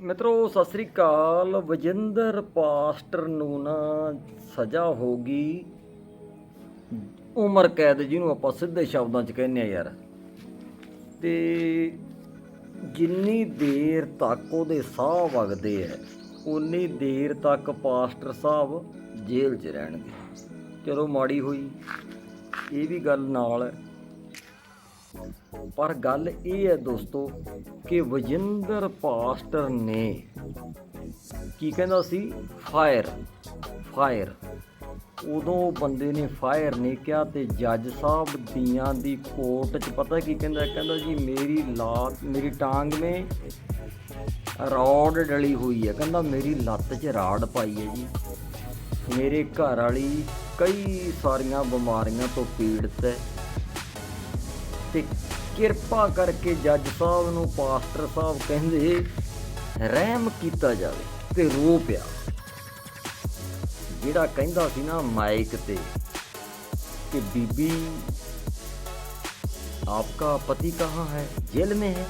ਮਿੱਤਰੋ, ਸਤਿ ਸ੍ਰੀ ਅਕਾਲ। ਵਜਿੰਦਰ ਪਾਸਟਰ ਨੂੰ ਨਾ ਸਜ਼ਾ ਹੋ ਗਈ। ਉਮਰ ਕੈਦ ਜਿਹਨੂੰ ਆਪਾਂ ਸਿੱਧੇ ਸ਼ਬਦਾਂ 'ਚ ਕਹਿੰਦੇ ਆ ਯਾਰ। ਤੇ ਜਿੰਨੀ ਦੇਰ ਤੱਕ ਉਹਦੇ ਸਾਹ ਵਗਦੇ ਐ ਉਨੀ ਦੇਰ ਤੱਕ ਪਾਸਟਰ ਸਾਹਿਬ ਜੇਲ੍ਹ 'ਚ ਰਹਿਣਗੇ। ਚਲੋ ਮਾੜੀ ਹੋਈ। ਇਹ ਵੀ ਗੱਲ ਨਾਲ ਹੈ ਪਰ ਗੱਲ ਇਹ ਹੈ ਦੋਸਤੋ ਕਿ ਵਜਿੰਦਰ ਪਾਸਟਰ ਨੇ ਕੀ ਕਹਿੰਦਾ ਸੀ? ਫਾਇਰ ਫਾਇਰ ਉਦੋਂ ਬੰਦੇ ਨੇ ਫਾਇਰ ਨਹੀਂ ਕਿਹਾ ਤੇ ਜੱਜ ਸਾਹਿਬ ਦੀਆਂ ਦੀ ਕੋਰਟ 'ਚ ਪਤਾ ਕੀ ਕਹਿੰਦਾ? ਕਹਿੰਦਾ ਜੀ, ਮੇਰੀ ਲਾਤ, ਮੇਰੀ ਟਾਂਗ ਮੇ ਰੌਡ ਡਲੀ ਹੋਈ ਹੈ। ਕਹਿੰਦਾ ਮੇਰੀ ਲੱਤ 'ਚ ਰਾੜ ਪਾਈ ਹੈ ਜੀ। ਮੇਰੇ ਘਰ ਵਾਲੀ ਕਈ ਸਾਰੀਆਂ ਬਿਮਾਰੀਆਂ ਤੋਂ ਪੀੜਤ ਹੈ। ਤੇ ਕਿਰਪਾ ਕਰਕੇ ਜੱਜ ਸਾਹਿਬ ਨੂੰ ਪਾਸਟਰ ਸਾਹਿਬ ਕਹਿੰਦੇ ਰਹਿਮ ਕੀਤਾ ਜਾਵੇ ਤੇ ਰੋ ਪਿਆ ਜਿਹੜਾ ਕਹਿੰਦਾ ਸੀ ਨਾ ਮਾਈਕ ਤੇ ਕਿ ਬੀਬੀ आपका पति कहाँ है जेल में है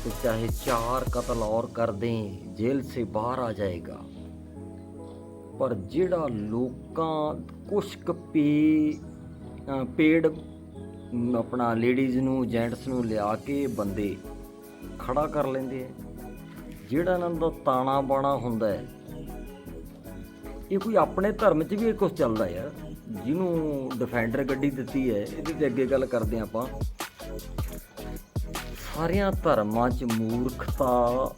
तो चाहे चार कत्ल और कर दें जेल से बाहर आ जाएगा ਪਰ ਜਿਹੜਾ ਲੋਕਾਂ ਕੁਛ ਕੁ ਪੇ ਅ, ਪੇਡ ਮ, ਆਪਣਾ ਲੇਡੀਜ਼ ਨੂੰ ਜੈਂਟਸ ਨੂੰ ਲਿਆ ਕੇ ਬੰਦੇ ਖੜਾ ਕਰ ਲੈਂਦੇ ਆ। ਜਿਹੜਾ ਇਹਨਾਂ ਦਾ ਤਾਣਾ ਬਾਣਾ ਹੁੰਦਾ ਹੈ, ਇਹ ਕੋਈ ਆਪਣੇ ਧਰਮ 'ਚ ਵੀ ਇਹ ਕੁਝ ਚੱਲਦਾ ਯਾਰ। ਜਿਹਨੂੰ ਡਿਫੈਂਡਰ ਗੱਡੀ ਦਿੱਤੀ ਹੈ, ਇਹਦੇ ਤੇ ਅੱਗੇ ਗੱਲ ਕਰਦੇ ਹਾਂ ਆਪਾਂ। ਸਾਰਿਆਂ ਧਰਮਾਂ 'ਚ ਮੂਰਖਤਾ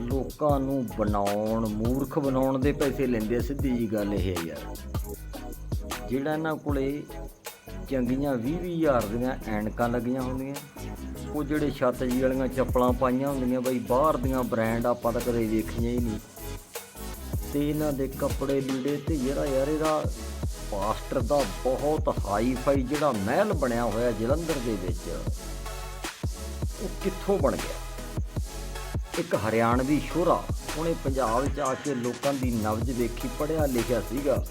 ਲੋਕਾਂ ਨੂੰ ਬਣਾਉਣ, ਮੂਰਖ ਬਣਾਉਣ ਦੇ ਪੈਸੇ ਲੈਂਦੇ ਆ, ਸਿੱਧੀ ਜੀ ਗੱਲ ਇਹ ਹੈ ਯਾਰ। ਜਿਹੜਾ ਇਹਨਾਂ ਕੋਲੇ ਚੰਗੀਆਂ 20 ਹਜ਼ਾਰ ਦੀਆਂ ਐਨਕਾਂ ਲੱਗੀਆਂ ਹੁੰਦੀਆਂ। ਉਹ ਜਿਹੜੇ ਛੱਤ ਜੀ ਵਾਲੀਆਂ ਚੱਪਲਾਂ ਪਾਈਆਂ ਹੁੰਦੀਆਂ ਬਈ, ਬਾਹਰ ਦੀਆਂ ਬ੍ਰਾਂਡ ਆਪਾਂ ਤਾਂ ਕਦੇ ਵੇਖੀਆਂ ਹੀ ਨਹੀਂ। ਤੇ ਇਹਨਾਂ ਦੇ ਕੱਪੜੇ ਲੀੜੇ ਤੇ ਜਿਹੜਾ ਯਾਰ ਇਹਦਾ ਪਾਸਟਰ ਦਾ ਬਹੁਤ ਹਾਈ ਫਾਈ ਜਿਹੜਾ ਮਹਿਲ ਬਣਿਆ ਹੋਇਆ ਜਲੰਧਰ ਦੇ ਵਿੱਚ, ਉਹ ਕਿੱਥੋਂ ਬਣ ਗਿਆ? ਇੱਕ ਹਰਿਆਣਵੀ ਸ਼ੋਰਾ, ਉਹਨੇ ਪੰਜਾਬ 'ਚ ਆ ਕੇ ਲੋਕਾਂ ਦੀ ਨਬਜ ਵੇਖੀ ਪੜਿਆ ਲਿਖਿਆ ਸੀਗਾ।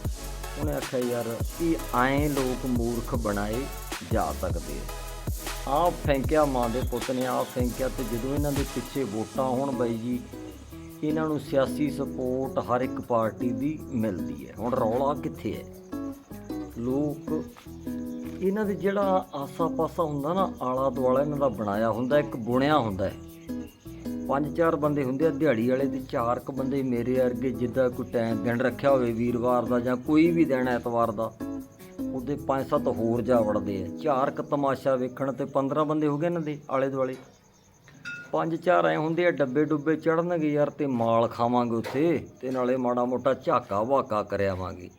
ਉਹਨੇ ਆਖਿਆ, ਯਾਰ, ਕਿ ਐਂ ਲੋਕ ਮੂਰਖ ਬਣਾਏ ਜਾ ਸਕਦੇ ਆ? ਆਪ ਫੈਂਕਿਆ ਮਾਂ ਦੇ ਪੁੱਤ ਨੇ, ਆਪ ਫੈਂਕਿਆ ਤੇ ਜਦੋਂ ਇਹਨਾਂ ਦੇ ਪਿੱਛੇ ਵੋਟਾਂ ਹੋਣ ਬਾਈ ਜੀ, ਇਹਨਾਂ ਨੂੰ ਸਿਆਸੀ ਸਪੋਰਟ ਹਰ ਇੱਕ ਪਾਰਟੀ ਦੀ ਮਿਲਦੀ ਹੈ। ਹੁਣ ਰੌਲਾ ਕਿੱਥੇ ਹੈ? ਲੋਕ, ਇਹਨਾਂ ਦੇ ਜਿਹੜਾ ਆਸਾ ਪਾਸਾ ਹੁੰਦਾ ਨਾ ਆਲਾ ਦੁਆਲਾ ਇਹਨਾਂ ਦਾ ਬਣਾਇਆ ਹੁੰਦਾ, ਇੱਕ ਬੁਣਿਆ ਹੁੰਦਾ ਹੈ। ਪੰਜ ਚਾਰ ਬੰਦੇ ਹੁੰਦੇ ਆ ਦਿਹਾੜੀ ਵਾਲੇ ਤੇ ਚਾਰ ਕ ਬੰਦੇ ਮੇਰੇ ਵਰਗੇ ਜਿੱਦਾਂ ਕੋਈ ਟਾਈਮ ਦਿਨ ਰੱਖਿਆ ਹੋਵੇ ਵੀਰਵਾਰ ਦਾ ਜਾਂ ਕੋਈ ਵੀ ਦਿਨ ਐਤਵਾਰ ਦਾ, ਉਹਦੇ ਪੰਜ ਸੱਤ ਹੋਰ ਜਾ ਵੜਦੇ ਆ। ਚਾਰ ਕ ਤਮਾਸ਼ਾ ਵੇਖਣ ਤੇ 15 ਬੰਦੇ ਹੋ ਗਏ ਇਹਨਾਂ ਦੇ ਆਲੇ ਦੁਆਲੇ। ਪੰਜ ਚਾਰ ਐ ਹੁੰਦੇ ਆ ਡੱਬੇ ਡੁੱਬੇ ਚੜਨਗੇ ਯਾਰ ਤੇ ਮਾਲ ਖਾਵਾਂਗੇ ਉੱਥੇ ਤੇ ਨਾਲੇ ਮਾੜਾ ਮੋਟਾ ਝਾਕਾ ਵਾਕਾ ਕਰਿਆਵਾਂਗੇ।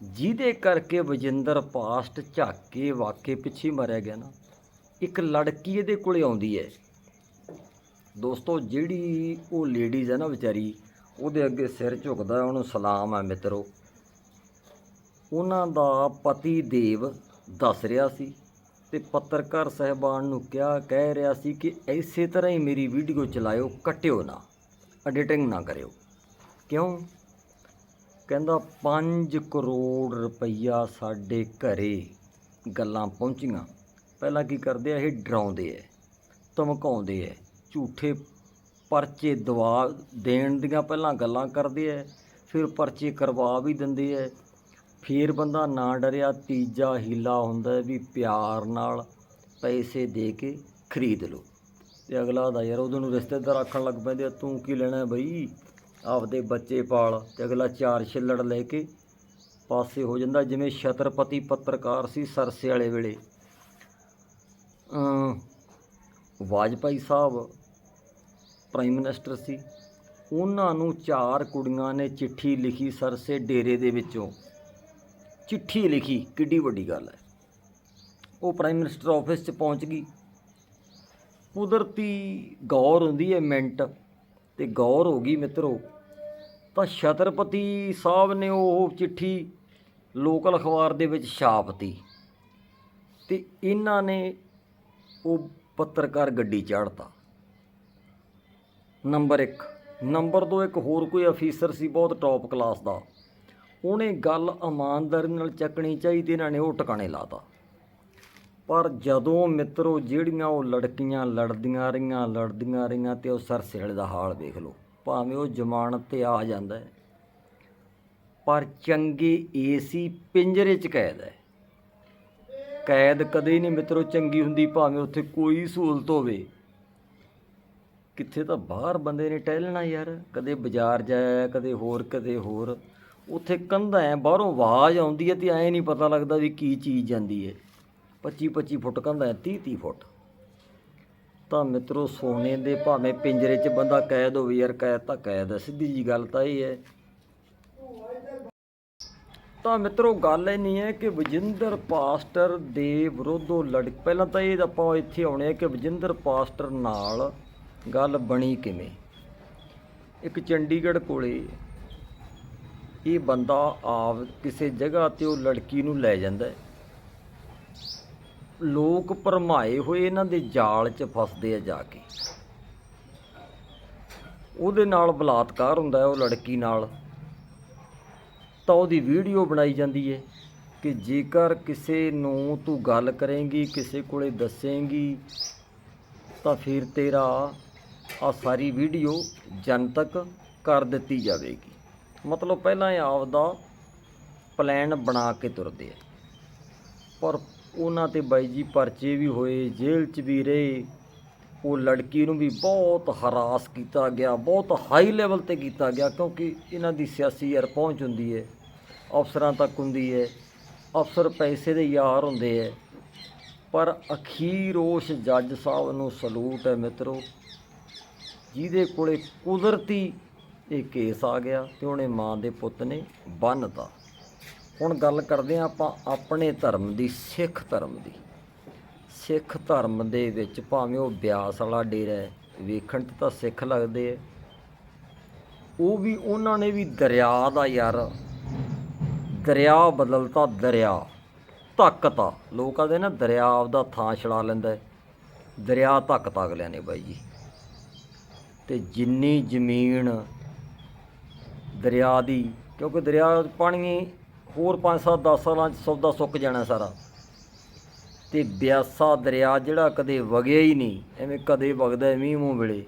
ਜਿਹਦੇ ਕਰਕੇ ਵਜਿੰਦਰ ਪਾਸਟ ਝਾਕੇ ਵਾਕੇ ਪਿੱਛੇ ਮਰਿਆ ਗਿਆ ਨਾ, ਇੱਕ ਲੜਕੀ ਇਹਦੇ ਕੋਲੇ ਆਉਂਦੀ ਹੈ। ਦੋਸਤੋ, ਜਿਹੜੀ ਉਹ ਲੇਡੀਜ਼ ਹੈ ਨਾ ਵਿਚਾਰੀ, ਉਹਦੇ ਅੱਗੇ ਸਿਰ ਝੁਕਦਾ ਉਹਨੂੰ ਸਲਾਮ ਹੈ ਮਿੱਤਰੋ। ਉਹਨਾਂ ਦਾ ਪਤੀ ਦੇਵ ਦੱਸ ਰਿਹਾ ਸੀ ਤੇ ਪੱਤਰਕਾਰ ਸਹਿਬਾਨ ਨੂੰ ਕਿਹਾ, ਕਹਿ ਰਿਹਾ ਸੀ ਕਿ ਐਸੇ ਤਰ੍ਹਾਂ ਹੀ ਮੇਰੀ ਵੀਡੀਓ ਚਲਾਇਓ, ਕੱਟਿਓ ਨਾ ਐਡੀਟਿੰਗ ਨਾ ਕਰਿਓ। ਕਿਉਂ? ਕਹਿੰਦਾ 5 ਕਰੋੜ ਰੁਪਈਆ ਸਾਡੇ ਘਰੇ ਗੱਲਾਂ ਪਹੁੰਚੀਆਂ। ਪਹਿਲਾਂ ਕੀ ਕਰਦੇ ਆ, ਇਹ ਡਰਾਉਂਦੇ ਐ ਧਮਕਾਉਂਦੇ ਐ ਝੂਠੇ ਪਰਚੇ ਦਵਾ ਦੇਣ ਦੀਆਂ ਪਹਿਲਾਂ ਗੱਲਾਂ ਕਰਦੇ ਐ ਫਿਰ ਪਰਚੇ ਕਰਵਾ ਵੀ ਦਿੰਦੇ ਐ ਫਿਰ ਬੰਦਾ ਨਾ ਡਰਿਆ, ਤੀਜਾ ਹੀਲਾ ਹੁੰਦਾ ਵੀ ਪਿਆਰ ਨਾਲ ਪੈਸੇ ਦੇ ਕੇ ਖਰੀਦ ਲਓ। ਤੇ ਅਗਲਾ ਦਾ ਯਾਰ ਉਹਨੂੰ ਰਿਸ਼ਤੇਦਾਰ ਆਖਣ ਲੱਗ ਪੈਂਦੇ ਆ, ਤੂੰ ਕੀ ਲੈਣਾ ਬਈ? ਆਪਦੇ ਬੱਚੇ ਪਾਲ। ਤੇ ਅਗਲਾ ਚਾਰ ਛਿੱਲੜ ਲੈ ਕੇ ਪਾਸੇ ਹੋ ਜਾਂਦਾ, ਜਿਵੇਂ ਛਤਰਪਤੀ ਪੱਤਰਕਾਰ ਸੀ ਸਰਸੇ ਵਾਲੇ ਵੇਲੇ। ਵਾਜਪਾਈ ਸਾਹਿਬ ਪ੍ਰਾਈਮ ਮਿਨਿਸਟਰ ਸੀ। ਉਹਨਾਂ ਨੂੰ ਚਾਰ ਕੁੜੀਆਂ ਨੇ ਚਿੱਠੀ ਲਿਖੀ ਸਰਸੇ ਡੇਰੇ ਦੇ ਵਿੱਚੋਂ। ਚਿੱਠੀ ਲਿਖੀ, ਕਿੱਡੀ ਵੱਡੀ ਗੱਲ ਹੈ। ਉਹ ਪ੍ਰਾਈਮ ਮਿਨਿਸਟਰ ਆਫਿਸ 'ਚ ਪਹੁੰਚ ਗਈ। ਕੁਦਰਤੀ ਗੌਰ ਹੁੰਦੀ ਹੈ ਮਿੰਟ, ਤੇ ਗੌਰ ਹੋ ਗਈ ਮਿੱਤਰੋ। ਤਾਂ ਛਤਰਪਤੀ ਸਾਹਿਬ ਨੇ ਉਹ ਚਿੱਠੀ ਲੋਕਲ ਅਖਬਾਰ ਦੇ ਵਿੱਚ ਛਾਪਤੀ। ਤੇ ਇਹਨਾਂ ਨੇ ਉਹ ਪੱਤਰਕਾਰ ਗੱਡੀ ਚਾੜਤਾ ਨੰਬਰ 1 ਨੰਬਰ 2 ਇੱਕ ਹੋਰ ਕੋਈ ਅਫੀਸਰ ਸੀ, ਬਹੁਤ ਟੌਪ ਕਲਾਸ ਦਾ। ਉਹਨੇ ਗੱਲ ਇਮਾਨਦਾਰੀ ਨਾਲ ਚੱਕਣੀ ਚਾਹੀਦੀ, ਇਹਨਾਂ ਨੇ ਉਹ ਟਿਕਾਣੇ ਲਾਤਾ ਪਰ ਜਦੋਂ ਮਿੱਤਰੋ, ਜਿਹੜੀਆਂ ਉਹ ਲੜਕੀਆਂ ਲੜਦੀਆਂ ਰਹੀਆਂ ਲੜਦੀਆਂ ਰਹੀਆਂ ਤੇ ਉਹ ਸਰਸੇ ਵਾਲੇ ਦਾ ਹਾਲ ਵੇਖ ਲਓ, ਭਾਵੇਂ ਉਹ ਜ਼ਮਾਨਤ ਤੇ ਆ ਜਾਂਦਾ ਪਰ ਚੰਗੇ ਏਸੀ ਪਿੰਜਰੇ 'ਚ ਕੈਦ ਹੈ। ਕੈਦ ਕਦੇ ਨਹੀਂ ਮਿੱਤਰੋ ਚੰਗੀ ਹੁੰਦੀ, ਭਾਵੇਂ ਉੱਥੇ ਕੋਈ ਸਹੂਲਤ ਹੋਵੇ। ਕਿੱਥੇ ਤਾਂ ਬਾਹਰ ਬੰਦੇ ਨੇ ਟਹਿਲਣਾ ਯਾਰ, ਕਦੇ ਬਾਜ਼ਾਰ ਜਾਇਆ, ਕਦੇ ਹੋਰ ਕਦੇ ਹੋਰ। ਉੱਥੇ ਕੰਧਾਂ ਐ, ਬਾਹਰੋਂ ਆਵਾਜ਼ ਆਉਂਦੀ ਹੈ ਤੇ ਐ ਨਹੀਂ ਪਤਾ ਲੱਗਦਾ ਵੀ ਕੀ ਚੀਜ਼ ਜਾਂਦੀ ਹੈ 25 25 ਫੁੱਟ ਕੰਧਾਂ 30 30 ਫੁੱਟ। ਤਾਂ ਮਿੱਤਰੋ, ਸੋਨੇ ਦੇ ਭਾਵੇਂ ਪਿੰਜਰੇ 'ਚ ਬੰਦਾ ਕੈਦ ਹੋਵੇ ਯਾਰ, ਕੈਦ ਤਾਂ ਕੈਦ ਹੈ ਸਿੱਧੀ ਜੀ ਗੱਲ ਤਾਂ ਇਹ ਹੈ ਤਾਂ ਮਿੱਤਰੋ, ਗੱਲ ਇਹ ਨਹੀਂ ਹੈ ਕਿ ਵਜਿੰਦਰ ਪਾਸਟਰ ਦੇ ਵਿਰੁੱਧ ਲੜ ਪਹਿਲਾਂ ਤਾਂ ਇਹ ਆਪਾਂ ਇੱਥੇ ਆਉਣੇ ਆ ਕਿ ਵਜਿੰਦਰ ਪਾਸਟਰ ਨਾਲ ਗੱਲ ਬਣੀ ਕਿਵੇਂ? ਇੱਕ ਚੰਡੀਗੜ੍ਹ ਕੋਲੇ ਇਹ ਬੰਦਾ ਆਪ ਕਿਸੇ ਜਗ੍ਹਾ ਤੇ ਉਹ ਲੜਕੀ ਨੂੰ ਲੈ ਜਾਂਦਾ ਲੋਕ ਭਰਮਾਏ ਹੋਏ ਇਹਨਾਂ ਦੇ ਜਾਲ 'ਚ ਫਸਦੇ ਆ ਜਾ ਕੇ। ਉਹਦੇ ਨਾਲ ਬਲਾਤਕਾਰ ਹੁੰਦਾ ਉਹ ਲੜਕੀ ਨਾਲ। ਤਾਂ ਉਹਦੀ ਵੀਡੀਓ ਬਣਾਈ ਜਾਂਦੀ ਹੈ ਕਿ ਜੇਕਰ ਕਿਸੇ ਨੂੰ ਤੂੰ ਗੱਲ ਕਰੇਂਗੀ, ਕਿਸੇ ਕੋਲੇ ਦੱਸੇਂਗੀ, ਤਾਂ ਫਿਰ ਤੇਰਾ ਆ ਸਾਰੀ ਵੀਡੀਓ ਜਨਤਕ ਕਰ ਦਿੱਤੀ ਜਾਵੇਗੀ। ਮਤਲਬ ਪਹਿਲਾਂ ਇਹ ਆਪਦਾ ਪਲਾਨ ਬਣਾ ਕੇ ਤੁਰਦੇ ਆ। ਪਰ ਉਹਨਾਂ ਤੇ ਬਾਈ ਜੀ ਪਰਚੇ ਵੀ ਹੋਏ, ਜੇਲ੍ਹ 'ਚ ਵੀ ਰਹੇ। ਉਹ ਲੜਕੀ ਨੂੰ ਵੀ ਬਹੁਤ ਹਰਾਸ ਕੀਤਾ ਗਿਆ, ਬਹੁਤ ਹਾਈ ਲੈਵਲ ਤੇ ਕੀਤਾ ਗਿਆ ਕਿਉਂਕਿ ਇਹਨਾਂ ਦੀ ਸਿਆਸੀ ਯਾਰ ਪਹੁੰਚ ਹੁੰਦੀ ਹੈ, ਅਫਸਰਾਂ ਤੱਕ ਹੁੰਦੀ ਹੈ, ਅਫਸਰ ਪੈਸੇ ਦੇ ਯਾਰ ਹੁੰਦੇ ਹੈ। ਪਰ ਅਖੀਰ ਉਸ ਜੱਜ ਸਾਹਿਬ ਨੂੰ ਸਲੂਟ ਹੈ ਮਿੱਤਰੋ ਜਿਹਦੇ ਕੋਲੇ ਕੁਦਰਤੀ ਇਹ ਕੇਸ ਆ ਗਿਆ ਤੇ ਉਹਨੇ ਮਾਂ ਦੇ ਪੁੱਤ ਨੇ ਬੰਨਤਾ। ਹੁਣ ਗੱਲ ਕਰਦੇ ਹਾਂ ਆਪਾਂ ਆਪਣੇ ਧਰਮ ਦੀ, ਸਿੱਖ ਧਰਮ ਦੀ। ਸਿੱਖ ਧਰਮ ਦੇ ਵਿੱਚ ਭਾਵੇਂ ਉਹ ਬਿਆਸ ਵਾਲਾ ਡੇਰਾ ਹੈ, ਵੇਖਣ 'ਚ ਤਾਂ ਸਿੱਖ ਲੱਗਦੇ ਐ ਉਹ ਵੀ ਉਹਨਾਂ ਨੇ ਵੀ ਦਰਿਆ ਦਾ ਯਾਰ। ਦਰਿਆ ਬਦਲਤਾ ਦਰਿਆ, ਧੱਕਤਾ। ਲੋਕ ਕਹਿੰਦੇ ਨਾ ਦਰਿਆ ਆਪਦਾ ਥਾਂ ਛੜਾ ਲੈਂਦਾ ਦਰਿਆ ਧੱਕਤਾ ਅਗਲਿਆਂ ਨੇ ਬਾਈ ਜੀ। ਤੇ ਜਿੰਨੀ ਜ਼ਮੀਨ ਦਰਿਆ ਦੀ, ਕਿਉਂਕਿ ਦਰਿਆ ਪਾਣੀ ਹੋਰ 5-7 10 ਸਾਲਾਂ 'ਚ ਸੌਦਾ ਸੁੱਕ ਜਾਣਾ ਸਾਰਾ। ਤੇ ਬਿਆਸਾ ਦਰਿਆ ਜਿਹੜਾ ਕਦੇ ਵਗਿਆ ਹੀ ਨਹੀਂ, ਐਵੇਂ ਕਦੇ ਵਗਦਾ ਮੀਂਹ ਮੂੰਹ ਵੇਲੇ।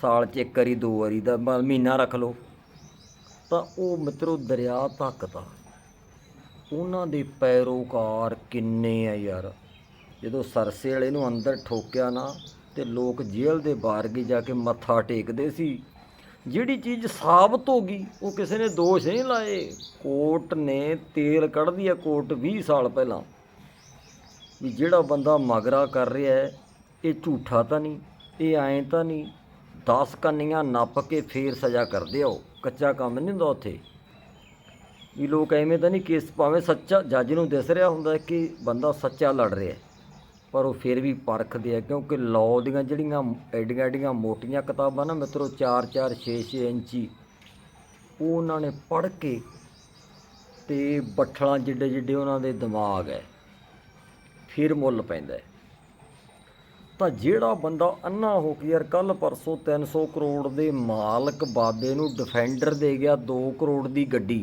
ਸਾਲ 'ਚ ਇੱਕ ਵਾਰੀ, ਦੋ ਵਾਰੀ ਦਾ ਬ- ਮਹੀਨਾ ਰੱਖ ਲਓ। ਤਾਂ ਉਹ ਮਿੱਤਰੋ ਦਰਿਆ ਧੱਕਦਾ। ਉਹਨਾਂ ਦੇ ਪੈਰੋਕਾਰ ਕਿੰਨੇ ਆ ਯਾਰ। ਜਦੋਂ ਸਰਸੇ ਵਾਲੇ ਨੂੰ ਅੰਦਰ ਠੋਕਿਆ ਨਾ ਤੇ ਲੋਕ ਜੇਲ੍ਹ ਦੇ ਬਾਹਰ ਗਏ ਜਾ ਕੇ ਮੱਥਾ ਟੇਕਦੇ ਸੀ। ਜਿਹੜੀ ਚੀਜ਼ ਸਾਬਤ ਹੋ ਗਈ, ਉਹ ਕਿਸੇ ਨੇ ਦੋਸ਼ ਨਹੀਂ ਲਾਏ। ਕੋਰਟ ਨੇ ਤੇਲ ਕੱਢਦੀ ਹੈ ਕੋਰਟ 20 ਸਾਲ ਪਹਿਲਾਂ। ਵੀ ਜਿਹੜਾ ਬੰਦਾ ਮਗਰਾ ਕਰ ਰਿਹਾ ਹੈ, ਇਹ ਝੂਠਾ ਤਾਂ ਨਹੀਂ, ਇਹ ਐਂ ਤਾਂ ਨਹੀਂ। 10 ਕੰਨੀਆਂ ਨੱਪ ਕੇ ਫੇਰ ਸਜ਼ਾ ਕਰਦੇ ਆ ਉਹ ਕੱਚਾ ਕੰਮ ਨਹੀਂ ਹੁੰਦਾ ਉੱਥੇ। ਵੀ ਲੋਕ ਐਵੇਂ ਤਾਂ ਨਹੀਂ ਕੇਸ ਭਾਵੇਂ ਸੱਚਾ ਜੱਜ ਨੂੰ ਦਿਸ ਰਿਹਾ ਹੁੰਦਾ ਕਿ ਬੰਦਾ ਸੱਚਾ ਲੜ ਰਿਹਾ ਹੈ। ਪਰ ਉਹ ਫਿਰ ਵੀ ਪਰਖਦੇ ਆ, ਕਿਉਂਕਿ ਲਾਅ ਦੀਆਂ ਜਿਹੜੀਆਂ ਐਡੀਆਂ ਐਡੀਆਂ ਮੋਟੀਆਂ ਕਿਤਾਬਾਂ ਨਾ ਮਿੱਤਰੋ 4 4 6 6 ਇੰਚੀ, ਉਹ ਉਹਨਾਂ ਨੇ ਪੜ੍ਹ ਕੇ ਤੇ ਬੱਠਲਾਂ ਜਿੱਡੇ ਜਿੱਡੇ ਉਹਨਾਂ ਦੇ ਦਿਮਾਗ ਹੈ ਫਿਰ ਮੁੱਲ ਪੈਂਦਾ ਤਾਂ ਜਿਹੜਾ ਬੰਦਾ ਅੰਨਾ ਹੋ ਕੇ ਯਾਰ ਕੱਲ ਪਰਸੋਂ 300 ਕਰੋੜ ਦੇ ਮਾਲਕ ਬਾਬੇ ਨੂੰ ਡਿਫੈਂਡਰ ਦੇ ਗਿਆ 2 ਕਰੋੜ ਦੀ ਗੱਡੀ,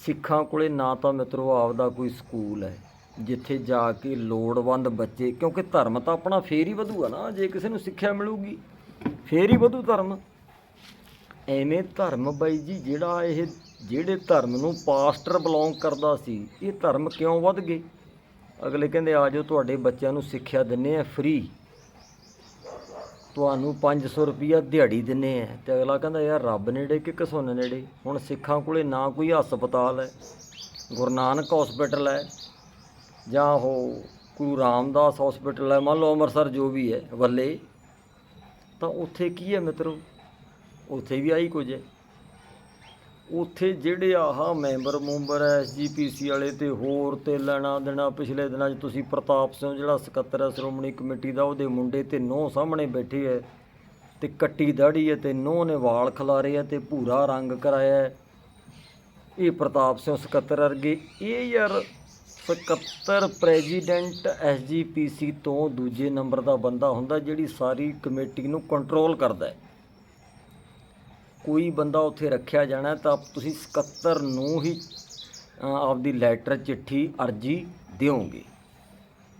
ਸਿੱਖਾਂ ਕੋਲੇ ਨਾ ਤਾਂ ਮਿੱਤਰੋ ਆਪਦਾ ਕੋਈ ਸਕੂਲ ਹੈ ਜਿੱਥੇ ਜਾ ਕੇ ਲੋੜਵੰਦ ਬੱਚੇ, ਕਿਉਂਕਿ ਧਰਮ ਤਾਂ ਆਪਣਾ ਫੇਰ ਹੀ ਵਧੂਗਾ ਨਾ, ਜੇ ਕਿਸੇ ਨੂੰ ਸਿੱਖਿਆ ਮਿਲੂਗੀ, ਫੇਰ ਹੀ ਵਧੂ ਧਰਮ। ਐਵੇਂ ਧਰਮ ਬਾਈ ਜੀ, ਜਿਹੜਾ ਇਹ, ਜਿਹੜੇ ਧਰਮ ਨੂੰ ਪਾਸਟਰ ਬਿਲੋਂਗ ਕਰਦਾ ਸੀ, ਇਹ ਧਰਮ ਕਿਉਂ ਵੱਧ ਗਏ? ਅਗਲੇ ਕਹਿੰਦੇ, ਆ ਜਾਓ, ਤੁਹਾਡੇ ਬੱਚਿਆਂ ਨੂੰ ਸਿੱਖਿਆ ਦਿੰਨੇ ਆ ਫ੍ਰੀ ਤੁਹਾਨੂੰ 500 ਰੁਪਿਆ ਦਿਹਾੜੀ ਦਿੰਨੇ ਆ। ਤੇ ਅਗਲਾ ਕਹਿੰਦਾ, ਯਾਰ, ਰੱਬ ਨੇੜੇ ਕਿ ਕਸੋਨ ਨੇੜੇ? ਹੁਣ ਸਿੱਖਾਂ ਕੋਲੇ ਨਾ ਕੋਈ ਹਸਪਤਾਲ ਹੈ। ਗੁਰੂ ਨਾਨਕ ਹਸਪੀਟਲ ਹੈ। ਜਾਂ ਉਹ ਗੁਰੂ ਰਾਮਦਾਸ ਹਸਪੀਟਲ ਹੈ, ਮੰਨ ਲਓ ਅੰਮ੍ਰਿਤਸਰ ਜੋ ਵੀ ਹੈ, ਵੱਲੇ, ਤਾਂ ਉੱਥੇ ਕੀ ਹੈ ਮਿੱਤਰੋ? ਉੱਥੇ ਵੀ ਆਈ ਕੁਝ ਹੈ। ਉੱਥੇ ਜਿਹੜੇ ਆਹ ਮੈਂਬਰ ਮੂੰਬਰ ਐਸਜੀਪੀਸੀ ਵਾਲੇ ਤੇ ਹੋਰ ਤੇ ਲੈਣਾ ਦੇਣਾ, ਪਿਛਲੇ ਦਿਨਾਂ 'ਚ ਤੁਸੀਂ ਪ੍ਰਤਾਪ ਸਿੰਘ, ਜਿਹੜਾ ਸਕੱਤਰ ਹੈ, ਸ਼੍ਰੋਮਣੀ ਕਮੇਟੀ ਦਾ, ਉਹਦੇ ਮੁੰਡੇ ਤੇ ਨੌ ਸਾਹਮਣੇ ਬੈਠੇ ਹੈ ਤੇ ਕੱਟੀ ਦਾੜੀ ਹੈ ਤੇ ਨੌ ਨੇ ਵਾਲ ਖਿਲਾਰੇ ਹੈ ਤੇ ਭੂਰਾ ਰੰਗ ਕਰਾਇਆ ਇਹ ਪ੍ਰਤਾਪ ਸਿੰਘ ਸਕੱਤਰ ਵਰਗੇ, ਇਹ ਯਾਰ ਸਕੱਤਰ ਪ੍ਰੈਜ਼ੀਡੈਂਟ ਐਸਜੀਪੀਸੀ ਤੋਂ ਦੂਜੇ ਨੰਬਰ ਦਾ ਬੰਦਾ ਹੁੰਦਾ ਜਿਹੜੀ ਸਾਰੀ ਕਮੇਟੀ ਨੂੰ ਕੰਟਰੋਲ ਕਰਦਾ ਹੈ ਕੋਈ ਬੰਦਾ ਉੱਥੇ ਰੱਖਿਆ ਜਾਣਾ ਤਾਂ ਤੁਸੀਂ ਸਕੱਤਰ ਨੂੰ ਹੀ ਆਪਦੀ ਲੈਟਰ ਚਿੱਠੀ, ਅਰਜੀ ਦਿਓਗੇ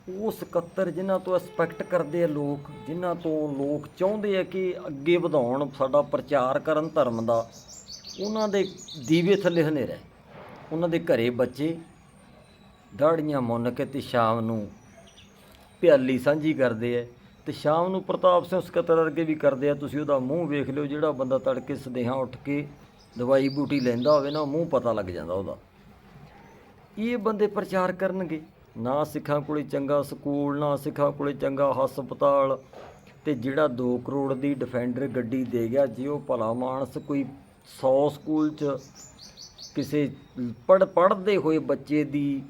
ਉਹ ਸਕੱਤਰ ਜਿਨ੍ਹਾਂ ਤੋਂ ਐਕਸਪੈਕਟ ਕਰਦੇ ਆ ਲੋਕ, ਜਿਨ੍ਹਾਂ ਤੋਂ ਲੋਕ ਚਾਹੁੰਦੇ ਆ ਕਿ ਅੱਗੇ ਵਧਾਉਣ ਸਾਡਾ ਪ੍ਰਚਾਰ ਕਰਨ ਧਰਮ ਦਾ, ਉਹਨਾਂ ਦੇ ਦੀਵੇ ਥੱਲੇ ਹਨੇਰਾ ਹੈ। ਉਹਨਾਂ ਦੇ ਘਰੇ ਬੱਚੇ ਦਾੜੀਆਂ ਮੁੰਨ ਕੇ ਤੇ ਸ਼ਾਮ ਨੂੰ ਪਿਆਲੀ ਸਾਂਝੀ ਕਰਦੇ ਐ। ਤੇ ਸ਼ਾਮ ਨੂੰ ਪ੍ਰਤਾਪ ਸਿੰਘ ਸਕੱਤਰ ਵਰਗੇ ਵੀ ਕਰਦੇ ਆ। ਤੁਸੀਂ ਉਹਦਾ ਮੂੰਹ ਵੇਖ ਲਿਓ, ਜਿਹੜਾ ਬੰਦਾ ਤੜਕੇ ਸਦੇਹਾ ਉੱਠ ਕੇ ਦਵਾਈ ਬੂਟੀ ਲੈਂਦਾ ਹੋਵੇ ਨਾ ਉਹ ਮੂੰਹ ਪਤਾ ਲੱਗ ਜਾਂਦਾ ਉਹਦਾ। ਇਹ ਬੰਦੇ ਪ੍ਰਚਾਰ ਕਰਨਗੇ। ਨਾ ਸਿੱਖਾਂ ਕੋਲੇ ਚੰਗਾ ਸਕੂਲ, ਨਾ ਸਿੱਖਾਂ ਕੋਲੇ ਚੰਗਾ ਹਸਪਤਾਲ। ਤੇ ਜਿਹੜਾ 2 ਕਰੋੜ ਦੀ ਡਿਫੈਂਡਰ ਗੱਡੀ ਦੇ ਗਿਆ, ਜੇ ਉਹ ਭਲਾ ਮਾਨਸ ਕੋਈ 100 ਸਕੂਲ 'ਚ ਕਿਸੇ ਪੜ ਪੜ੍ਹਦੇ ਹੋਏ ਬੱਚੇ ਦੀ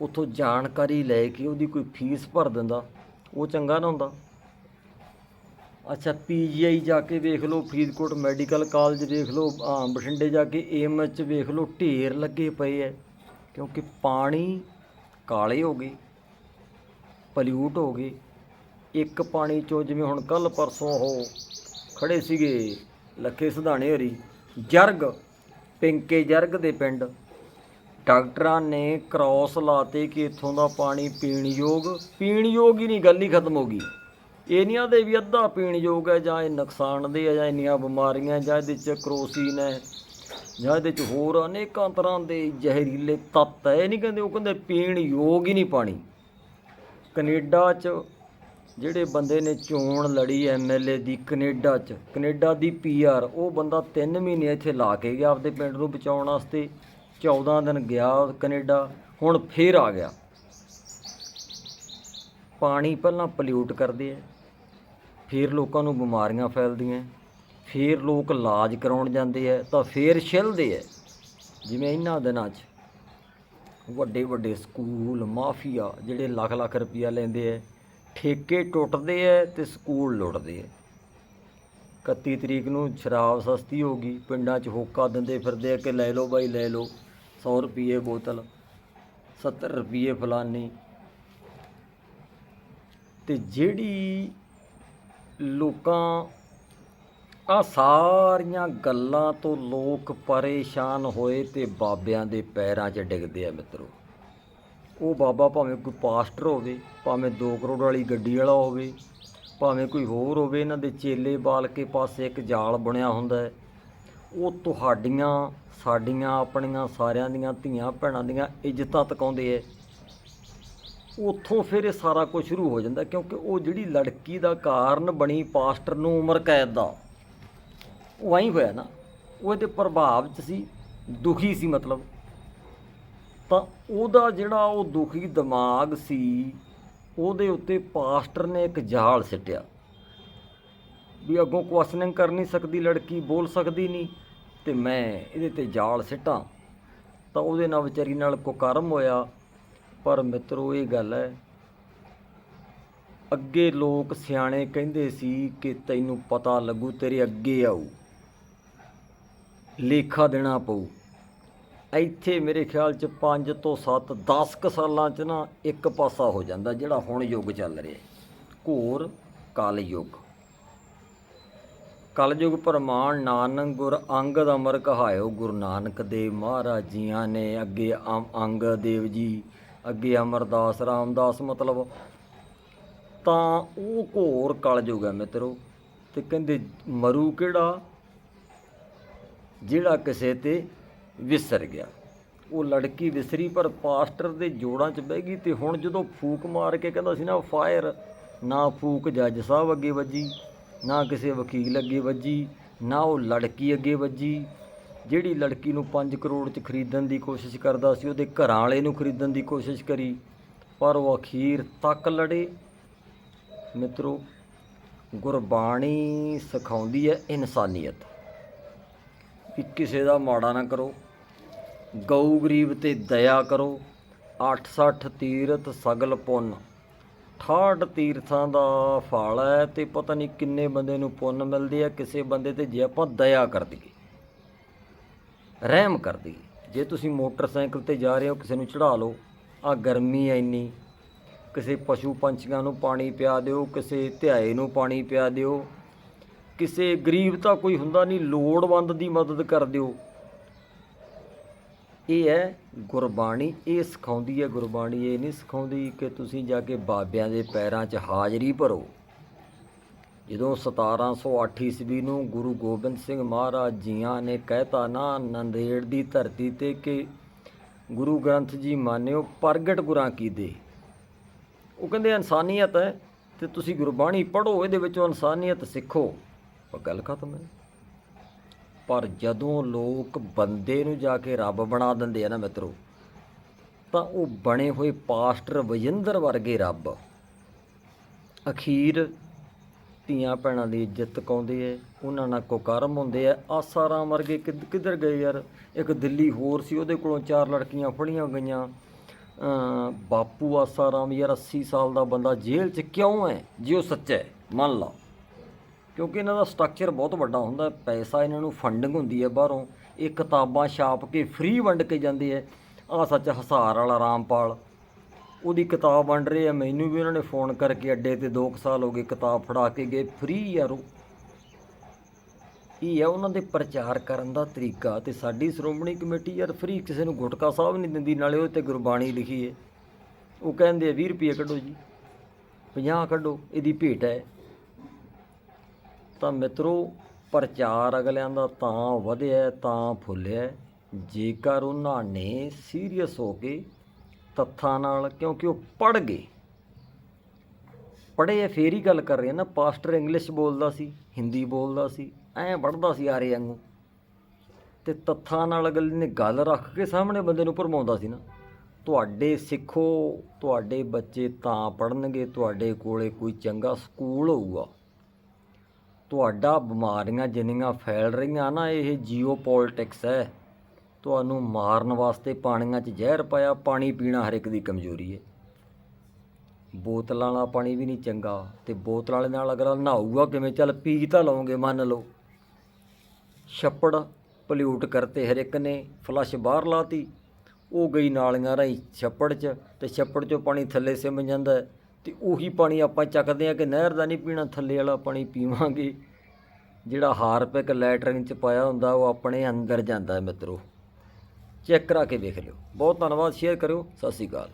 ਉਥੋਂ ਜਾਣਕਾਰੀ ਲੈ ਕੇ ਉਹਦੀ ਕੋਈ ਫੀਸ ਭਰ ਦਿੰਦਾ ਉਹ ਚੰਗਾ ਨਾ ਹੁੰਦਾ। ਅੱਛਾ ਪੀਜੀਆਈ ਜਾ ਕੇ ਵੇਖ ਲਓ ਫਰੀਦਕੋਟ ਮੈਡੀਕਲ ਕਾਲਜ ਵੇਖ ਲਓ ਆਹ, ਬਠਿੰਡੇ ਜਾ ਕੇ ਏਐਮਐਚ 'ਚ ਵੇਖ ਲਓ ਢੇਰ ਲੱਗੇ ਪਏ ਐ ਕਿਉਂਕਿ ਪਾਣੀ ਕਾਲੇ ਹੋ ਗਏ ਪੋਲਿਊਟ ਹੋ ਗਏ। ਇੱਕ ਪਾਣੀ ਚੋਂ ਜਿਵੇਂ ਹੁਣ ਕੱਲ ਪਰਸੋਂ ਉਹ ਖੜੇ ਸੀਗੇ ਲੱਖੇ ਸੁਧਾਣੇ ਹੋਰੀ ਜਰਗ ਪਿੰਕੇ ਜਰਗ ਦੇ ਪਿੰਡ। ਡਾਕਟਰਾਂ ਨੇ ਕ੍ਰਾਸ ਲਾਤੇ ਕਿ ਇੱਥੋਂ ਦਾ ਪਾਣੀ ਪੀਣ ਯੋਗ ਪੀਣ ਯੋਗ ਹੀ ਨਹੀਂ, ਗੱਲ ਹੀ ਖਤਮ ਹੋ ਗਈ। ਇਹ ਦੇ ਵੀ ਅੱਧਾ ਪੀਣ ਯੋਗ ਹੈ ਜਾਂ ਇਹ ਨੁਕਸਾਨ ਦੇ ਹੈ ਜਾਂ ਇੰਨੀਆਂ ਬਿਮਾਰੀਆਂ, ਜਾਂ ਇਹਦੇ ਚ ਕਰੋਸੀਨ ਹੈ, ਜਾਂ ਇਹਦੇ ਚ ਹੋਰ ਅਨੇਕਾਂ ਤਰ੍ਹਾਂ ਦੇ ਜ਼ਹਿਰੀਲੇ ਤੱਤ ਹੈ। ਇਹ ਨਹੀਂ ਕਹਿੰਦੇ, ਉਹ ਕਹਿੰਦੇ ਪੀਣ ਯੋਗ ਹੀ ਨਹੀਂ ਪਾਣੀ। ਕੈਨੇਡਾ ਚ ਜਿਹੜੇ ਬੰਦੇ ਨੇ ਚੋਣ ਲੜੀ ਐਮਐਲਏ ਦੀ, ਕੈਨੇਡਾ ਚ, ਕੈਨੇਡਾ ਦੀ ਪੀਆਰ ਉਹ ਬੰਦਾ 3 ਮਹੀਨੇ ਇੱਥੇ ਲਾ ਕੇ ਗਿਆ ਆਪਦੇ ਪਿੰਡ ਨੂੰ ਬਚਾਉਣ ਵਾਸਤੇ। 14 ਦਿਨ ਗਿਆ ਕੈਨੇਡਾ, ਹੁਣ ਫੇਰ ਆ ਗਿਆ। ਪਾਣੀ ਪਹਿਲਾਂ ਪੋਲਿਊਟ ਕਰਦੇ ਐ ਫਿਰ ਲੋਕਾਂ ਨੂੰ ਬਿਮਾਰੀਆਂ ਫੈਲਦੀਆਂ, ਫਿਰ ਲੋਕ ਇਲਾਜ ਕਰਾਉਣ ਜਾਂਦੇ ਐ ਤਾਂ ਫਿਰ ਛਿਲਦੇ ਐ ਜਿਵੇਂ ਇਹਨਾਂ ਦਿਨਾਂ 'ਚ ਵੱਡੇ ਵੱਡੇ ਸਕੂਲ, ਮਾਫੀਆ ਜਿਹੜੇ ਲੱਖ ਲੱਖ ਰੁਪਈਆ ਲੈਂਦੇ ਐ ਠੇਕੇ ਟੁੱਟਦੇ ਐ ਤੇ ਸਕੂਲ ਲੁੱਟਦੇ ਐ 31 ਤਰੀਕ ਨੂੰ ਸ਼ਰਾਬ ਸਸਤੀ ਹੋ ਗਈ, ਪਿੰਡਾਂ 'ਚ ਹੋਕਾ ਦਿੰਦੇ ਫਿਰਦੇ ਆ ਕਿ ਲੈ ਲਓ ਬਾਈ, ਲੈ ਲਓ। 100 ਰੁਪਏ ਬੋਤਲ 70 ਰੁਪਏ ਫਲਾਨੀ। ਤੇ ਜਿਹੜੀ ਲੋਕਾਂ ਆ ਸਾਰੀਆਂ ਗੱਲਾਂ ਤੋਂ ਲੋਕ ਪਰੇਸ਼ਾਨ ਹੋਏ ਤੇ ਬਾਬਿਆਂ ਦੇ ਪੈਰਾਂ 'ਚ ਡਿੱਗਦੇ ਆ ਮਿੱਤਰੋ। ਉਹ ਬਾਬਾ ਭਾਵੇਂ ਕੋਈ ਪਾਸਟਰ ਹੋਵੇ, ਭਾਵੇਂ 2 ਕਰੋੜ ਵਾਲੀ ਗੱਡੀ ਵਾਲਾ ਹੋਵੇ, ਭਾਵੇਂ ਕੋਈ ਹੋਰ ਹੋਵੇ, ਇਹਨਾਂ ਦੇ ਚੇਲੇ ਬਾਲ ਕੇ ਪਾਸੇ ਇੱਕ ਜਾਲ ਬਣਿਆ ਹੁੰਦਾ ਹੈ। ਉਹ ਤੁਹਾਡੀਆਂ, ਸਾਡੀਆਂ, ਆਪਣੀਆਂ, ਸਾਰਿਆਂ ਦੀਆਂ ਧੀਆਂ ਭੈਣਾਂ ਦੀਆਂ ਇੱਜ਼ਤਾਂ ਤਕਾਉਂਦੇ ਐ। ਉੱਥੋਂ ਫਿਰ ਇਹ ਸਾਰਾ ਕੁਝ ਸ਼ੁਰੂ ਹੋ ਜਾਂਦਾ ਕਿਉਂਕਿ ਉਹ ਜਿਹੜੀ ਲੜਕੀ ਦਾ ਕਾਰਨ ਬਣੀ ਪਾਸਟਰ ਨੂੰ ਉਮਰ ਕੈਦ ਦਾ, ਉਹ ਐਂ ਹੋਇਆ ਨਾ, ਉਹ ਇਹਦੇ ਪ੍ਰਭਾਵ 'ਚ ਸੀ, ਦੁਖੀ ਸੀ ਮਤਲਬ। ਤਾਂ ਉਹਦਾ ਜਿਹੜਾ ਉਹ ਦੁਖੀ ਦਿਮਾਗ ਸੀ, ਉਹਦੇ ਉੱਤੇ ਪਾਸਟਰ ਨੇ ਇੱਕ ਜਾਲ ਸਿੱਟਿਆ। ਵੀ ਅੱਗੋਂ ਕੁਐਸਚਨਿੰਗ ਕਰ ਨਹੀਂ ਸਕਦੀ ਲੜਕੀ, ਬੋਲ ਸਕਦੀ ਨਹੀਂ। ਤੇ ਮੈਂ ਇਹਦੇ ਤੇ ਜਾਲ ਸਿੱਟਾਂ। ਤਾਂ ਉਹਦੇ ਨਾਲ ਵਿਚਾਰੀ ਨਾਲ ਕੁਕਰਮ ਹੋਇਆ। ਪਰ ਮਿੱਤਰੋ, ਇਹ ਗੱਲ ਹੈ, ਅੱਗੇ ਲੋਕ ਸਿਆਣੇ ਕਹਿੰਦੇ ਸੀ ਕਿ ਤੈਨੂੰ ਪਤਾ ਲੱਗੂ, ਤੇਰੇ ਅੱਗੇ ਆਊ। ਲੇਖਾ ਦੇਣਾ ਪਊ। ਇੱਥੇ ਮੇਰੇ ਖਿਆਲ ਚ 5 ਤੋਂ 7 10 ਕ ਸਾਲਾਂ ਚ ਨਾ ਇੱਕ ਪਾਸਾ ਹੋ ਜਾਂਦਾ ਜਿਹੜਾ ਹੁਣ ਯੁੱਗ ਚੱਲ ਰਿਹਾ ਘੋਰ ਕਾਲ ਯੁੱਗ ਕਲਯੁਗ ਪ੍ਰਮਾਣ ਨਾਨਕ ਗੁਰ ਅੰਗਦ ਅਮਰ ਕਹਾਇਓ ਗੁਰੂ ਨਾਨਕ ਦੇਵ ਮਹਾਰਾਜ ਜੀਆਂ ਨੇ ਅੱਗੇ ਅੰ- ਅੰਗਦ ਦੇਵ ਜੀ, ਅੱਗੇ ਅਮਰਦਾਸ ਰਾਮਦਾਸ ਮਤਲਬ। ਤਾਂ ਉਹ ਘੋਰ ਕਲਯੁਗ ਹੈ ਮਿੱਤਰੋ, ਤੇ ਕਹਿੰਦੇ ਮਰੂ ਕਿਹੜਾ? ਜਿਹੜਾ ਕਿਸੇ ਤੇ ਵਿਸਰ ਗਿਆ। ਉਹ ਲੜਕੀ ਵਿਸਰੀ, ਪਰ ਪਾਸਟਰ ਦੇ ਜੋੜਾਂ 'ਚ ਬਹਿ ਗਈ ਤੇ ਹੁਣ ਜਦੋਂ ਫੂਕ ਮਾਰ ਕੇ ਕਹਿੰਦਾ ਸੀ ਨਾ, ਫਾਇਰ, ਨਾ ਫੂਕ ਜੱਜ ਸਾਹਿਬ ਅੱਗੇ ਵੱਜੀ। ਨਾ ਕਿਸੇ ਵਕੀਲ ਅੱਗੇ ਵੱਜੀ, ਨਾ ਉਹ ਲੜਕੀ ਅੱਗੇ ਵੱਜੀ। ਜਿਹੜੀ ਲੜਕੀ ਨੂੰ 5 ਕਰੋੜ 'ਚ ਖਰੀਦਣ ਦੀ ਕੋਸ਼ਿਸ਼ ਕਰਦਾ ਸੀ, ਉਹਦੇ ਘਰਾਂ ਵਾਲੇ ਨੂੰ ਖਰੀਦਣ ਦੀ ਕੋਸ਼ਿਸ਼ ਕਰੀ, ਪਰ ਉਹ ਅਖੀਰ ਤੱਕ ਲੜੇ। ਮਿੱਤਰੋ, ਗੁਰਬਾਣੀ ਸਿਖਾਉਂਦੀ ਹੈ ਇਨਸਾਨੀਅਤ। ਵੀ ਕਿਸੇ ਦਾ ਮਾੜਾ ਨਾ ਕਰੋ, ਗਊ ਗਰੀਬ ਤੇ ਦਇਆ ਕਰੋ 68 ਤੀਰਥ ਸਗਲ ਪੁੰਨ। 68 ਤੀਰਥਾਂ ਦਾ ਫਲ ਹੈ ਤੇ ਪਤਾ ਨਹੀਂ ਕਿੰਨੇ ਬੰਦੇ ਨੂੰ ਪੁੰਨ ਮਿਲਦੇ ਹੈ, ਕਿਸੇ ਬੰਦੇ ਤੇ ਜੇ ਆਪਾਂ ਦਇਆ ਕਰ ਦਈਏ, ਰਹਿਮ ਕਰ ਦਈਏ। ਜੇ ਤੁਸੀਂ ਮੋਟਰਸਾਈਕਲ ਤੇ ਜਾ ਰਹੇ ਹੋ, ਕਿਸੇ ਨੂੰ ਚੜਾ ਲਓ ਆ ਗਰਮੀ ਐ ਇੰਨੀ, ਕਿਸੇ ਪਸ਼ੂ ਪੰਛੀਆਂ ਨੂੰ ਪਾਣੀ ਪਿਆ ਦਿਓ, ਕਿਸੇ ਧਿਆਏ ਨੂੰ ਪਾਣੀ ਪਿਆ ਦਿਓ, ਕਿਸੇ ਗਰੀਬ ਤਾਂ ਕੋਈ ਹੁੰਦਾ ਨਹੀਂ, ਲੋੜਵੰਦ ਦੀ ਮਦਦ ਕਰ ਦਿਓ। ਇਹ ਹੈ ਗੁਰਬਾਣੀ, ਇਹ ਸਿਖਾਉਂਦੀ ਹੈ ਗੁਰਬਾਣੀ, ਇਹ ਨਹੀਂ ਸਿਖਾਉਂਦੀ ਕਿ ਤੁਸੀਂ ਜਾ ਕੇ ਬਾਬਿਆਂ ਦੇ ਪੈਰਾਂ 'ਚ ਹਾਜ਼ਰੀ ਭਰੋ। ਜਦੋਂ 1708 ਈਸਵੀ ਨੂੰ ਗੁਰੂ ਗੋਬਿੰਦ ਸਿੰਘ ਮਹਾਰਾਜ ਜੀਆਂ ਨੇ ਕਹਿਤਾ, ਨਾ, ਨੰਦੇੜ ਦੀ ਧਰਤੀ ਤੇ ਕਿ ਗੁਰੂ ਗ੍ਰੰਥ ਜੀ ਮਾਨਿਓ, ਪ੍ਰਗਟ ਗੁਰਾਂ ਕੀ ਦੇ? ਉਹ ਕਹਿੰਦੇ, ਇਨਸਾਨੀਅਤ ਹੈ ਤੇ ਤੁਸੀਂ ਗੁਰਬਾਣੀ ਪੜ੍ਹੋ, ਇਹਦੇ ਵਿੱਚੋਂ ਇਨਸਾਨੀਅਤ ਸਿੱਖੋ। ਪਰ ਗੱਲ ਖਤਮ ਹੈ। ਪਰ ਜਦੋਂ ਲੋਕ ਬੰਦੇ ਨੂੰ ਜਾ ਕੇ ਰੱਬ ਬਣਾ ਦਿੰਦੇ ਆ ਨਾ ਮਿੱਤਰੋ, ਤਾਂ ਉਹ ਬਣੇ ਹੋਏ ਪਾਸਟਰ ਵਜਿੰਦਰ ਵਰਗੇ ਰੱਬ। ਅਖੀਰ ਧੀਆਂ ਭੈਣਾਂ ਦੀ ਇੱਜ਼ਤ ਕਾਉਂਦੇ ਐ, ਉਹਨਾਂ ਨਾਲ ਕੁਕਰਮ ਹੁੰਦੇ ਐ। ਆਸਾਰਾਮ ਵਰਗੇ ਕਿੱਧ- ਕਿੱਧਰ ਗਏ ਯਾਰ? ਇੱਕ ਦਿੱਲੀ ਹੋਰ ਸੀ, ਉਹਦੇ ਕੋਲੋਂ ਚਾਰ ਲੜਕੀਆਂ ਫੜੀਆਂ ਗਈਆਂ। ਬਾਪੂ ਆਸਾਰਾਮ ਯਾਰ 80 ਸਾਲ ਦਾ ਬੰਦਾ ਜੇਲ੍ਹ 'ਚ ਕਿਉਂ ਹੈ ਜੇ ਉਹ ਸੱਚਾ ਹੈ ਮੰਨ ਲਓ ਕਿਉਂਕਿ ਇਹਨਾਂ ਦਾ ਸਟਰਕਚਰ ਬਹੁਤ ਵੱਡਾ ਹੁੰਦਾ ਪੈਸਾ ਇਹਨਾਂ ਨੂੰ ਫੰਡਿੰਗ ਹੁੰਦੀ ਹੈ ਬਾਹਰੋਂ। ਇਹ ਕਿਤਾਬਾਂ ਛਾਪ ਕੇ ਫ੍ਰੀ ਵੰਡ ਕੇ ਜਾਂਦੇ ਐ ਆ ਸੱਚ ਹਸਾਰ ਵਾਲਾ ਰਾਮਪਾਲ। ਉਹਦੀ ਕਿਤਾਬ ਵੰਡ ਰਹੇ ਆ। ਮੈਨੂੰ ਵੀ ਉਹਨਾਂ ਨੇ ਫੋਨ ਕਰਕੇ ਅੱਡੇ ਤੇ 2 ਸਾਲ ਹੋ ਗਏ ਕਿਤਾਬ ਫੜਾ ਕੇ ਗਏ। ਫ੍ਰੀ ਯਾਰ। ਉਹ ਇਹ ਆ ਉਹਨਾਂ ਦੇ ਪ੍ਰਚਾਰ ਕਰਨ ਦਾ ਤਰੀਕਾ ਤੇ ਸਾਡੀ ਸ਼੍ਰੋਮਣੀ ਕਮੇਟੀ ਯਾਰ ਫ੍ਰੀ ਕਿਸੇ ਨੂੰ ਗੁਟਕਾ ਸਾਹਿਬ ਨਹੀਂ ਦਿੰਦੀ, ਨਾਲੇ ਉਹ ਤੇ ਗੁਰਬਾਣੀ ਲਿਖੀ ਹੈ। ਉਹ ਕਹਿੰਦੇ ਆ 20 ਰੁਪਏ ਕੱਢੋ ਜੀ। 50 ਕੱਢੋ। ਇਹਦੀ ਭੇਟ ਹੈ। ਤਾਂ ਮਿੱਤਰੋ, ਪ੍ਰਚਾਰ ਅਗਲਿਆਂ ਦਾ ਤਾਂ ਵਧਿਆ, ਤਾਂ ਫੁੱਲਿਆ। ਜੇਕਰ ਉਹਨਾਂ ਨੇ ਸੀਰੀਅਸ ਹੋ ਕੇ ਤੱਥਾਂ ਨਾਲ, ਕਿਉਂਕਿ ਉਹ ਪੜ ਗਏ। ਪੜ੍ਹੇ ਆ, ਫੇਰ ਹੀ ਗੱਲ ਕਰ ਰਹੇ ਨਾ। ਪਾਸਟਰ ਇੰਗਲਿਸ਼ ਬੋਲਦਾ ਸੀ, ਹਿੰਦੀ ਬੋਲਦਾ ਸੀ, ਐਂ ਪੜ੍ਹਦਾ ਸੀ ਆਰੇ ਵਾਂਗੂ। ਤੇ ਤੱਥਾਂ ਨਾਲ ਅਗਲੇ ਨੇ ਗੱਲ ਰੱਖ ਕੇ ਸਾਹਮਣੇ ਬੰਦੇ ਨੂੰ ਭਰਮਾਉਂਦਾ ਸੀ ਨਾ। ਤੁਹਾਡੇ ਸਿੱਖੋ, ਤੁਹਾਡੇ ਬੱਚੇ ਤਾਂ ਪੜਨਗੇ ਤੁਹਾਡੇ ਕੋਲੇ ਕੋਈ ਚੰਗਾ ਸਕੂਲ ਹੋਊਗਾ। ਤੁਹਾਡਾ ਬਿਮਾਰੀਆਂ ਜਿੰਨੀਆਂ ਫੈਲ ਰਹੀਆਂ ਨਾ, ਇਹ ਜੀਓਪੋਲਿਟਿਕਸ ਹੈ। ਤੁਹਾਨੂੰ ਮਾਰਨ ਵਾਸਤੇ ਪਾਣੀਆਂ 'ਚ ਜ਼ਹਿਰ ਪਾਇਆ, ਪਾਣੀ ਪੀਣਾ ਹਰ ਇੱਕ ਦੀ ਕਮਜ਼ੋਰੀ ਹੈ। ਬੋਤਲਾਂ ਵਾਲਾ ਪਾਣੀ ਵੀ ਨਹੀਂ ਚੰਗਾ ਤੇ ਬੋਤਲ ਵਾਲੇ ਨਾਲ ਅਗਲਾ ਨਹਾਊਗਾ ਕਿਵੇਂ? ਚੱਲ ਪੀ ਤਾਂ ਲਓਗੇ, ਮੰਨ ਲਓ। ਛੱਪੜ ਪੋਲਿਊਟ ਕਰਤੇ ਹਰ ਇੱਕ ਨੇ ਫਲਸ਼ ਬਾਹਰ ਲਾਤੀ। ਉਹ ਗਈ ਨਾਲੀਆਂ ਰਾਹੀਂ ਛੱਪੜ 'ਚ ਤੇ ਛੱਪੜ 'ਚੋਂ ਪਾਣੀ ਥੱਲੇ ਸਿਮ ਜਾਂਦਾ। ਤੇ ਉਹੀ ਪਾਣੀ ਆਪਾਂ ਚੱਕਦੇ ਆ ਕਿ ਨਹਿਰ ਦਾ ਨਹੀਂ ਪੀਣਾ, ਥੱਲੇ ਵਾਲਾ ਪਾਣੀ ਪੀਵਾਂਗੇ। ਜਿਹੜਾ ਹਾਰਪਿਕ ਲੈਟਰਿਨ 'ਚ ਪਾਇਆ ਹੁੰਦਾ, ਉਹ ਆਪਣੇ ਅੰਦਰ ਜਾਂਦਾ ਹੈ ਮਿੱਤਰੋ। ਚੈੱਕ ਕਰਾ ਕੇ ਵੇਖ ਲਿਓ। ਬਹੁਤ ਧੰਨਵਾਦ, ਸ਼ੇਅਰ ਕਰਿਓ। ਸਤਿ ਸ਼੍ਰੀ ਅਕਾਲ।